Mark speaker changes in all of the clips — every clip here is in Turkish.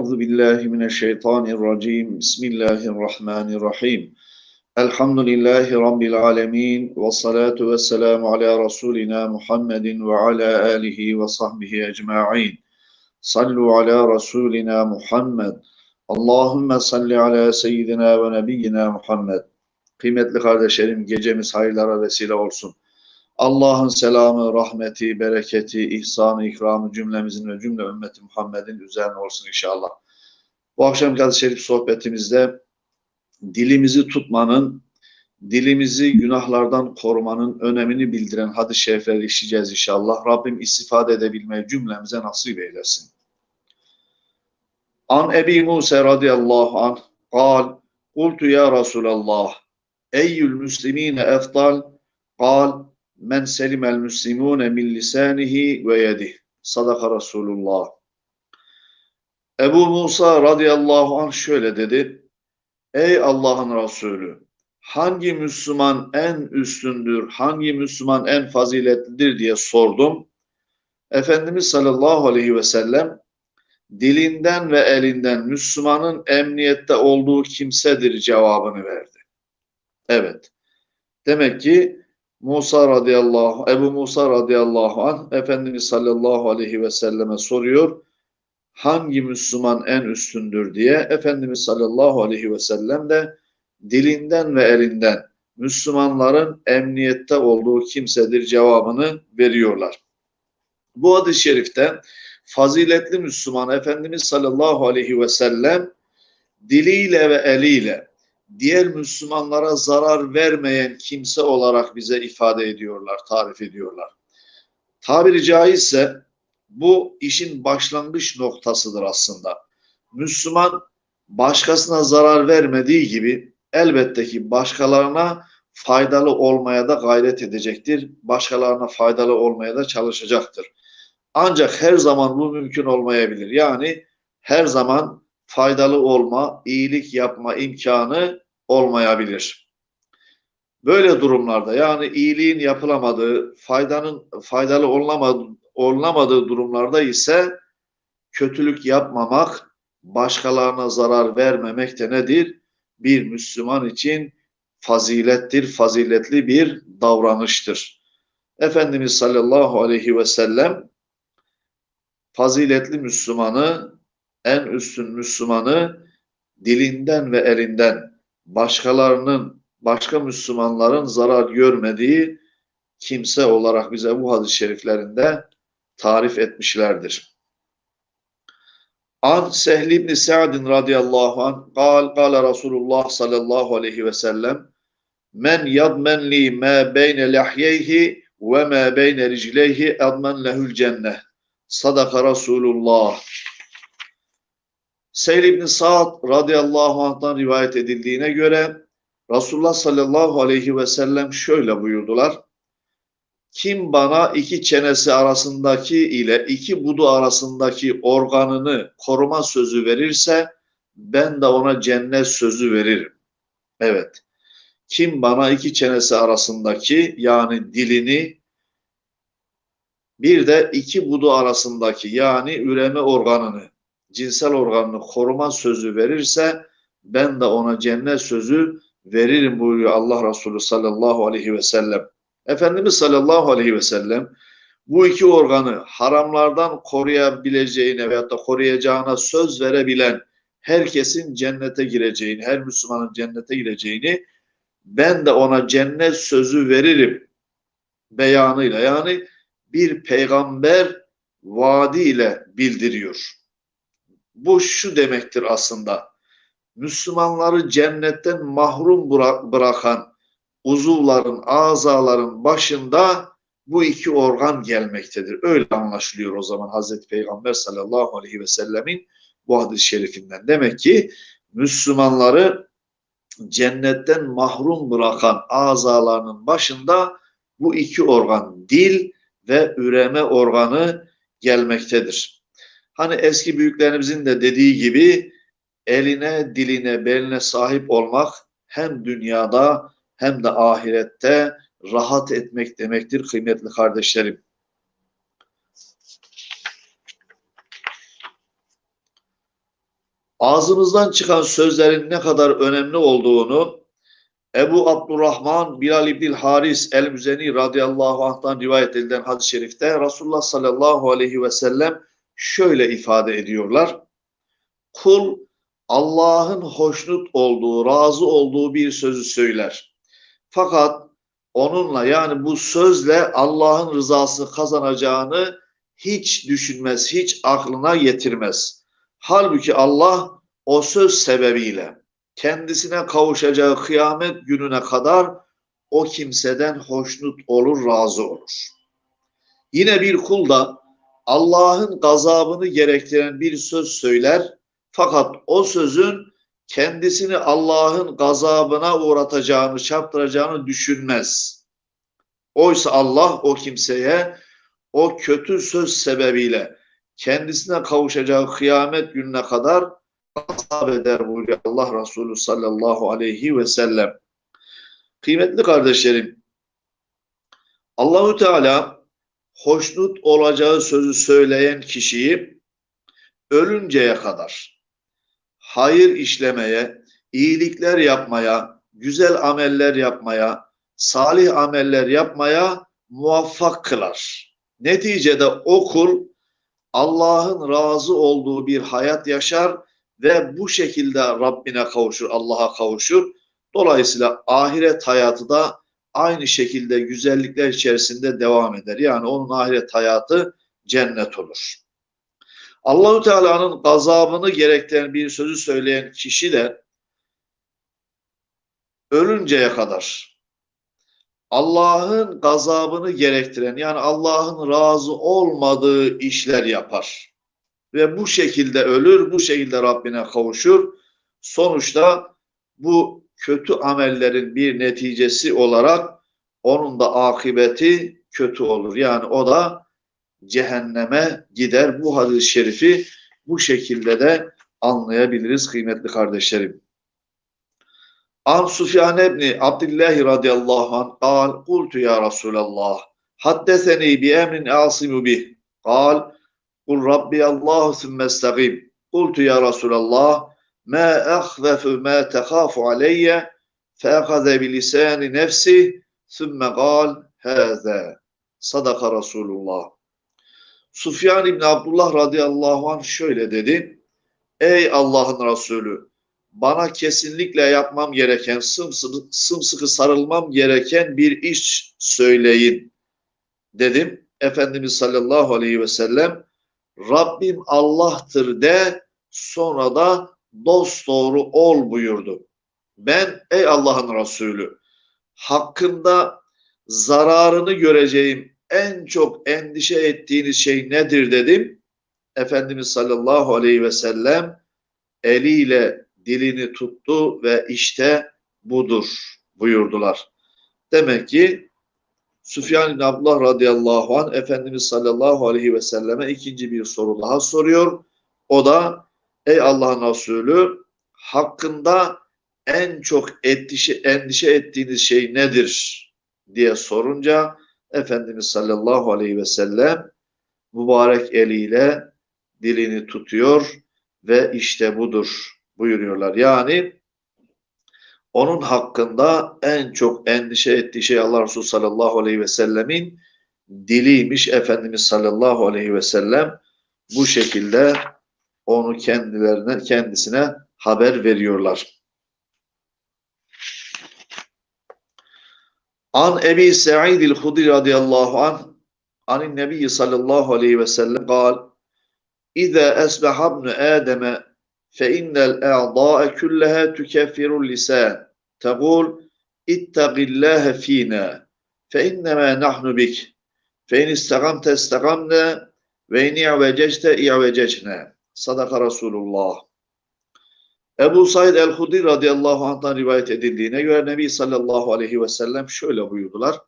Speaker 1: Euzu billahi mineşşeytanirracim. Bismillahirrahmanirrahim. Elhamdülillahi rabbil alamin ve salatu vesselamu ala rasulina Muhammedin ve ala alihi ve sahbihi ecmaîn. Sallu ala rasulina Muhammed. Allahümme salli ala seyyidina ve nebiyyina Muhammed. Kıymetli kardeşlerim gecemiz hayırlara vesile olsun. Allah'ın selamı, rahmeti, bereketi, ihsanı, ikramı cümlemizin ve cümle ümmeti Muhammed'in üzerine olsun inşallah. Bu akşam hadis şerif sohbetimizde dilimizi tutmanın, dilimizi günahlardan korumanın önemini bildiren hadis-i şerifleri işleyeceğiz inşallah. Rabbim istifade edebilmeyi cümlemize nasip eylesin. An Ebi Musa radıyallahu anh قال قلت يا رسول الله أي المسلمين أفضل قال Men selimel müslimune min lisanihi ve yedih. Sadaka Resulullah. Ebu Musa radıyallahu anh şöyle dedi. Ey Allah'ın Resulü, hangi Müslüman en üstündür, hangi Müslüman en faziletlidir diye sordum. Efendimiz sallallahu aleyhi ve sellem dilinden ve elinden Müslümanın emniyette olduğu kimsedir cevabını verdi. Evet. Demek ki Musa radıyallahu Ebu Musa radıyallahu anh Efendimiz sallallahu aleyhi ve selleme soruyor. Hangi Müslüman en üstündür diye Efendimiz sallallahu aleyhi ve sellem de dilinden ve elinden Müslümanların emniyette olduğu kimsedir cevabını veriyorlar. Bu hadis-i şerifte faziletli Müslüman Efendimiz sallallahu aleyhi ve sellem diliyle ve eliyle diğer Müslümanlara zarar vermeyen kimse olarak bize ifade ediyorlar, tarif ediyorlar. Tabiri caizse bu işin başlangıç noktasıdır aslında. Müslüman başkasına zarar vermediği gibi elbette ki başkalarına faydalı olmaya da gayret edecektir. Başkalarına faydalı olmaya da çalışacaktır. Ancak her zaman bu mümkün olmayabilir. Yani her zaman faydalı olma, iyilik yapma imkanı olmayabilir. Böyle durumlarda yani iyiliğin yapılamadığı, faydanın faydalı olunamadığı, olunamadığı durumlarda ise kötülük yapmamak, başkalarına zarar vermemek de nedir? Bir Müslüman için fazilettir, faziletli bir davranıştır. Efendimiz sallallahu aleyhi ve sellem faziletli Müslümanı en üstün Müslümanı dilinden ve elinden başkalarının, başka Müslümanların zarar görmediği kimse olarak bize bu hadis-i şeriflerinde tarif etmişlerdir. An Sehl ibn Sa'd radıyallahu anh قال قال Resulullah sallallahu aleyhi ve sellem men yadmen li ma beyne lahyeyhi ve ma beyne ricleyhi admen lehul cenneh sadaka Resulullah Seyr ibn Sa'd radıyallahu anh'tan rivayet edildiğine göre Resulullah sallallahu aleyhi ve sellem şöyle buyurdular. Kim bana iki çenesi arasındaki ile iki budu arasındaki organını koruma sözü verirse ben de ona cennet sözü veririm. Evet. Kim bana iki çenesi arasındaki yani dilini bir de iki budu arasındaki yani üreme organını cinsel organını koruma sözü verirse ben de ona cennet sözü veririm buyuruyor Allah Resulü sallallahu aleyhi ve sellem. Efendimiz sallallahu aleyhi ve sellem bu iki organı haramlardan koruyabileceğine veyahut da koruyacağına söz verebilen herkesin cennete gireceğini, her Müslümanın cennete gireceğini ben de ona cennet sözü veririm beyanıyla yani bir peygamber vaadiyle bildiriyor. Bu şu demektir aslında. Müslümanları cennetten mahrum bırakan uzuvların, azaların başında bu iki organ gelmektedir. Öyle anlaşılıyor o zaman Hazreti Peygamber sallallahu aleyhi ve sellemin bu hadis-i şerifinden. Demek ki Müslümanları cennetten mahrum bırakan azalarının başında bu iki organ, dil ve üreme organı gelmektedir. Hani eski büyüklerimizin de dediği gibi eline, diline, beline sahip olmak hem dünyada hem de ahirette rahat etmek demektir kıymetli kardeşlerim. ağzımızdan çıkan sözlerin ne kadar önemli olduğunu Ebu Abdurrahman Bilal İbnil Haris el-Müzeni radıyallahu anh'tan rivayet edilen hadis-i şerifte Resulullah sallallahu aleyhi ve sellem şöyle ifade ediyorlar. Kul Allah'ın hoşnut olduğu, razı olduğu bir sözü söyler. Fakat onunla yani bu sözle Allah'ın rızası kazanacağını hiç düşünmez, hiç aklına getirmez. Halbuki Allah o söz sebebiyle kendisine kavuşacağı kıyamet gününe kadar o kimseden hoşnut olur, razı olur. Yine bir kul da Allah'ın gazabını gerektiren bir söz söyler fakat o sözün kendisini Allah'ın gazabına uğratacağını, çarptıracağını düşünmez. Oysa Allah o kimseye o kötü söz sebebiyle kendisine kavuşacağı kıyamet gününe kadar azap eder buyuruyor Allah Resulü sallallahu aleyhi ve sellem. Kıymetli kardeşlerim, Allahu Teala hoşnut olacağı sözü söyleyen kişiyi ölünceye kadar hayır işlemeye, iyilikler yapmaya, güzel ameller yapmaya, salih ameller yapmaya muvaffak kılar. Neticede o kul Allah'ın razı olduğu bir hayat yaşar ve bu şekilde Rabbine kavuşur, Allah'a kavuşur. Dolayısıyla ahiret hayatı da aynı şekilde güzellikler içerisinde devam eder. Yani onun ahiret hayatı cennet olur. Allahu Teala'nın gazabını gerektiren bir sözü söyleyen kişi de ölünceye kadar Allah'ın gazabını gerektiren yani Allah'ın razı olmadığı işler yapar. Ve bu şekilde ölür, bu şekilde Rabbine kavuşur. Sonuçta bu kötü amellerin bir neticesi olarak onun da akıbeti kötü olur. Yani o da cehenneme gider. Bu hadis-i şerifi bu şekilde de anlayabiliriz kıymetli kardeşlerim. An Sufyan ebni Abdillah radıyallahu anh kal kultu ya Resulallah haddeseni bi emrin asimu bih kal kul Rabbi Allahu sümme estagim kultu ya Resulallah ما أخذف ما تخاف علي فأخذ بلسان نفسه ثم قال هذا صدق رسول الله Sufyan İbni Abdullah radıyallahu anh şöyle dedi. Ey Allah'ın Resulü bana kesinlikle yapmam gereken, sımsıkı, sımsıkı sarılmam gereken bir iş söyleyin dedim. Efendimiz sallallahu aleyhi ve sellem Rabbim Allah'tır de sonra da dost doğru ol buyurdu. Ben ey Allah'ın Resulü hakkında zararını göreceğim en çok endişe ettiğiniz şey nedir dedim. Efendimiz sallallahu aleyhi ve sellem eliyle dilini tuttu ve işte budur buyurdular. Demek ki Süfyan bin Abdullah radıyallahu anh Efendimiz sallallahu aleyhi ve selleme ikinci bir soru daha soruyor. O da ey Allah'ın Resulü hakkında en çok endişe, endişe ettiğiniz şey nedir diye sorunca Efendimiz sallallahu aleyhi ve sellem mübarek eliyle dilini tutuyor ve işte budur buyuruyorlar. Yani onun hakkında en çok endişe ettiği şey Allah Resulü sallallahu aleyhi ve sellemin diliymiş. Efendimiz sallallahu aleyhi ve sellem bu şekilde onu kendilerine kendisine haber veriyorlar. An Ebi Sa'id el-Hudri radıyallahu anh anin Nebi sallallahu aleyhi ve sellem قال İza esbaha ibn Adem فإن الأعضاء كلها تكفر اللسان تقول اتق الله فينا فإنما نحن بك فإن استقمت استقمنا وإن اعوججت اعوججنا صدق Sadaka Resulullah. Ebu Said el-Hudri radıyallahu anh'tan rivayet edildiğine göre Nebi sallallahu aleyhi ve sellem şöyle buyurdular.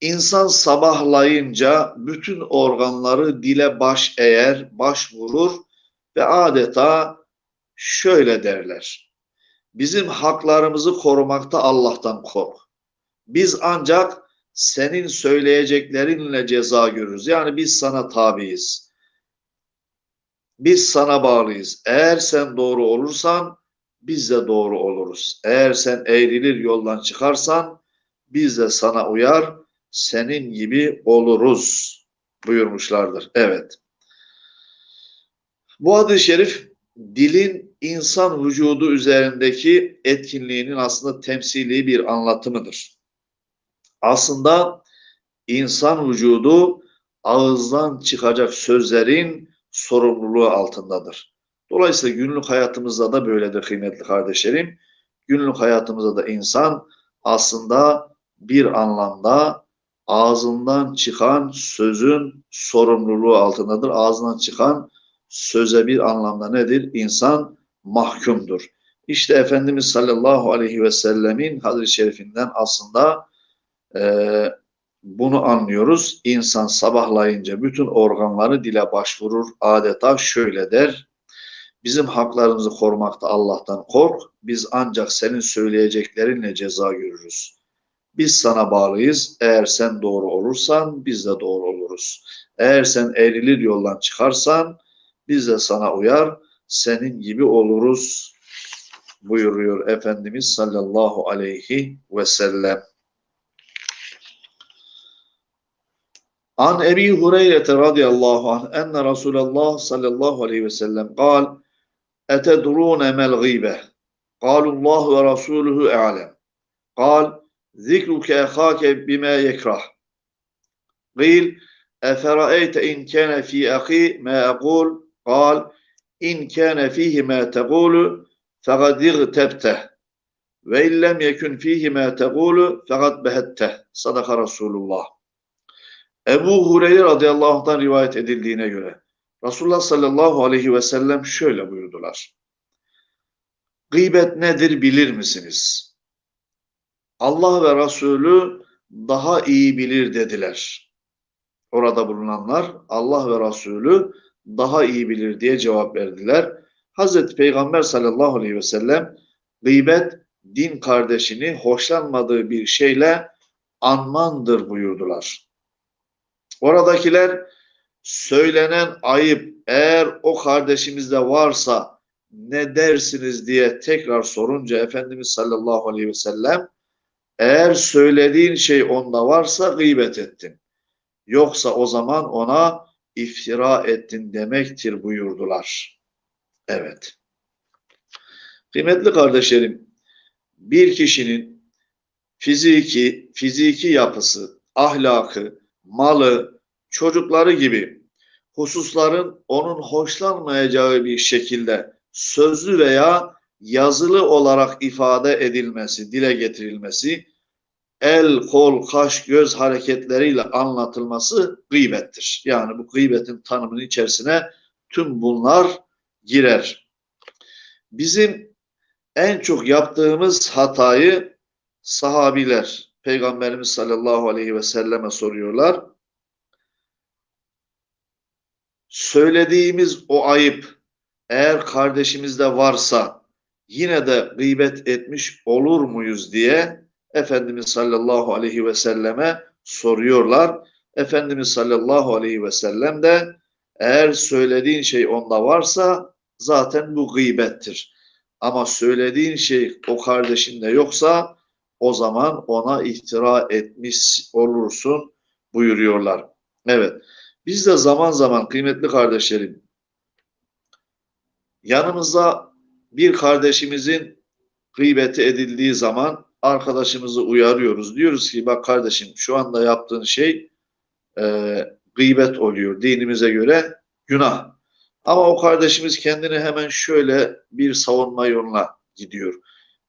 Speaker 1: İnsan sabahlayınca bütün organları dile baş eğer, baş vurur ve adeta şöyle derler. Bizim haklarımızı korumakta Allah'tan kork. Biz ancak senin söyleyeceklerinle ceza görürüz. Yani biz sana tabiiz. Biz sana bağlıyız. Eğer sen doğru olursan biz de doğru oluruz. Eğer sen eğrilir yoldan çıkarsan biz de sana uyar, senin gibi oluruz buyurmuşlardır. Evet. Bu hadis-i şerif dilin insan vücudu üzerindeki etkinliğinin aslında temsili bir anlatımıdır. Aslında insan vücudu ağızdan çıkacak sözlerin sorumluluğu altındadır. Dolayısıyla günlük hayatımızda da böyledir kıymetli kardeşlerim. Günlük hayatımızda da insan aslında bir anlamda ağzından çıkan sözün sorumluluğu altındadır. Ağzından çıkan söze bir anlamda nedir? İnsan mahkumdur. İşte Efendimiz sallallahu aleyhi ve sellemin hadis-i şerifinden aslında e, bunu anlıyoruz. İnsan sabahlayınca bütün organları dile başvurur. Adeta şöyle der. Bizim haklarımızı korumakta Allah'tan kork. Biz ancak senin söyleyeceklerinle ceza görürüz. Biz sana bağlıyız. Eğer sen doğru olursan biz de doğru oluruz. Eğer sen eğrilir yoldan çıkarsan biz de sana uyar. Senin gibi oluruz buyuruyor Efendimiz sallallahu aleyhi ve sellem. An Ebi Hureyre radıyallahu anh enne Resulullah sallallahu aleyhi ve sellem قال أتدرون ما الغيبة؟ قالوا الله ورسوله أعلم. قال ذكرك أخاك بما يكره. قيل أفرأيت إن كان في أخي ما أقول؟ قال إن كان فيه ما تقول فقد اغتبته وإن لم يكن فيه ما تقول فقد بهته. صدق رسول الله. Ebu Hureyre radıyallahu anh'tan rivayet edildiğine göre Resulullah sallallahu aleyhi ve sellem şöyle buyurdular. Gıybet nedir bilir misiniz? Allah ve Resulü daha iyi bilir dediler. Orada bulunanlar Allah ve Resulü daha iyi bilir diye cevap verdiler. Hazreti Peygamber sallallahu aleyhi ve sellem gıybet din kardeşini hoşlanmadığı bir şeyle anmandır buyurdular. Oradakiler söylenen ayıp eğer o kardeşimizde varsa ne dersiniz diye tekrar sorunca Efendimiz sallallahu aleyhi ve sellem eğer söylediğin şey onda varsa gıybet ettin. Yoksa o zaman ona iftira ettin demektir buyurdular. Evet. Kıymetli kardeşlerim, bir kişinin fiziki, fiziki yapısı, ahlakı, malı, çocukları gibi hususların onun hoşlanmayacağı bir şekilde sözlü veya yazılı olarak ifade edilmesi, dile getirilmesi, el, kol, kaş, göz hareketleriyle anlatılması gıybettir. Yani bu gıybetin tanımının içerisine tüm bunlar girer. Bizim en çok yaptığımız hatayı sahabiler, Peygamberimiz sallallahu aleyhi ve selleme soruyorlar. Söylediğimiz o ayıp eğer kardeşimizde varsa yine de gıybet etmiş olur muyuz diye Efendimiz sallallahu aleyhi ve selleme soruyorlar. Efendimiz sallallahu aleyhi ve sellem de eğer söylediğin şey onda varsa zaten bu gıybettir. Ama söylediğin şey o kardeşinde yoksa o zaman ona iftira etmiş olursun buyuruyorlar. Evet. Biz de zaman zaman kıymetli kardeşlerim yanımızda bir kardeşimizin gıybeti edildiği zaman arkadaşımızı uyarıyoruz. Diyoruz ki bak kardeşim şu anda yaptığın şey e, gıybet oluyor. Dinimize göre günah. Ama o kardeşimiz kendini hemen şöyle bir savunma yoluna gidiyor.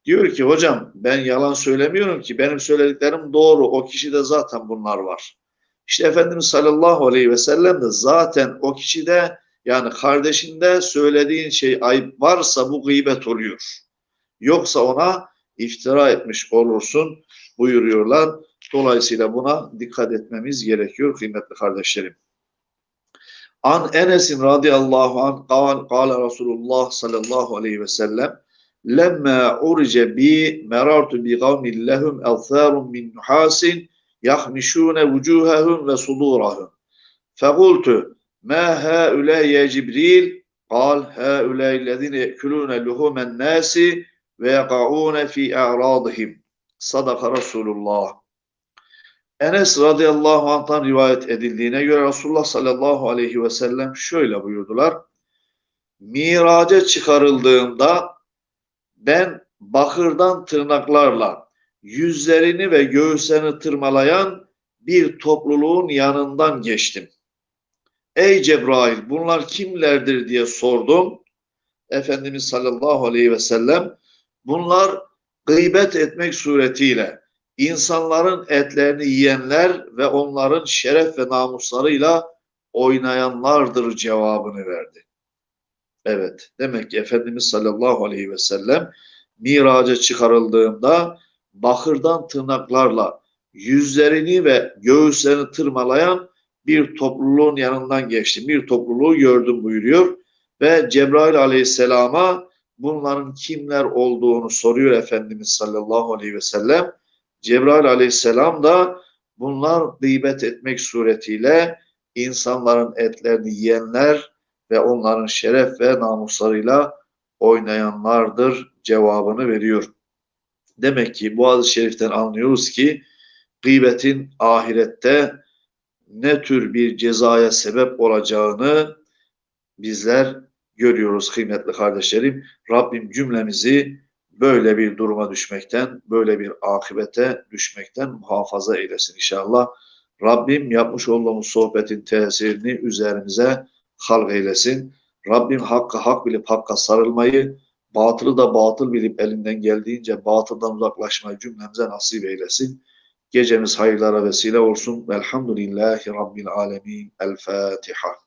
Speaker 1: Diyor ki hocam ben yalan söylemiyorum ki benim söylediklerim doğru. O kişide zaten bunlar var. İşte Efendimiz sallallahu aleyhi ve sellem de zaten o kişide yani kardeşinde söylediğin şey ayıp varsa bu gıybet oluyor. Yoksa ona iftira etmiş olursun buyuruyorlar. Dolayısıyla buna dikkat etmemiz gerekiyor kıymetli kardeşlerim. An Enes'in radıyallahu anh kal, kal Resulullah sallallahu aleyhi ve sellem lemma urice bi merartu bi kavmin lehum elthârun min nuhasin yahmişûne vücûhehum ve sudûrahum. Fekultu ma haulâ ya Cibril قال هؤلاء الذين يأكلون لحوم الناس ويقعون في أعراضهم صدق رسول الله Enes radıyallahu anh'tan rivayet edildiğine göre Resulullah sallallahu aleyhi ve sellem şöyle buyurdular. Miraca çıkarıldığımda ben bakırdan tırnaklarla yüzlerini ve göğüslerini tırmalayan bir topluluğun yanından geçtim. Ey Cebrail bunlar kimlerdir diye sordum. Efendimiz sallallahu aleyhi ve sellem bunlar gıybet etmek suretiyle insanların etlerini yiyenler ve onların şeref ve namuslarıyla oynayanlardır cevabını verdi. Evet, demek ki Efendimiz sallallahu aleyhi ve sellem miraca çıkarıldığında bakırdan tırnaklarla yüzlerini ve göğüslerini tırmalayan bir topluluğun yanından geçti. Bir topluluğu gördüm buyuruyor ve Cebrail aleyhisselama bunların kimler olduğunu soruyor Efendimiz sallallahu aleyhi ve sellem. Cebrail aleyhisselam da bunlar gıybet etmek suretiyle insanların etlerini yiyenler ve onların şeref ve namuslarıyla oynayanlardır cevabını veriyor. Demek ki hadis-i şeriften anlıyoruz ki gıybetin ahirette ne tür bir cezaya sebep olacağını bizler görüyoruz kıymetli kardeşlerim. Rabbim cümlemizi böyle bir duruma düşmekten, böyle bir akibete düşmekten muhafaza eylesin inşallah. Rabbim yapmış olduğumuz sohbetin tesirini üzerimize halk eylesin. Rabbim hakkı hak bilip hakka sarılmayı, batılı da batıl bilip elinden geldiğince batıldan uzaklaşmayı cümlemize nasip eylesin. Gecemiz hayırlara vesile olsun. Velhamdülillahi Rabbil alemin. El Fatiha.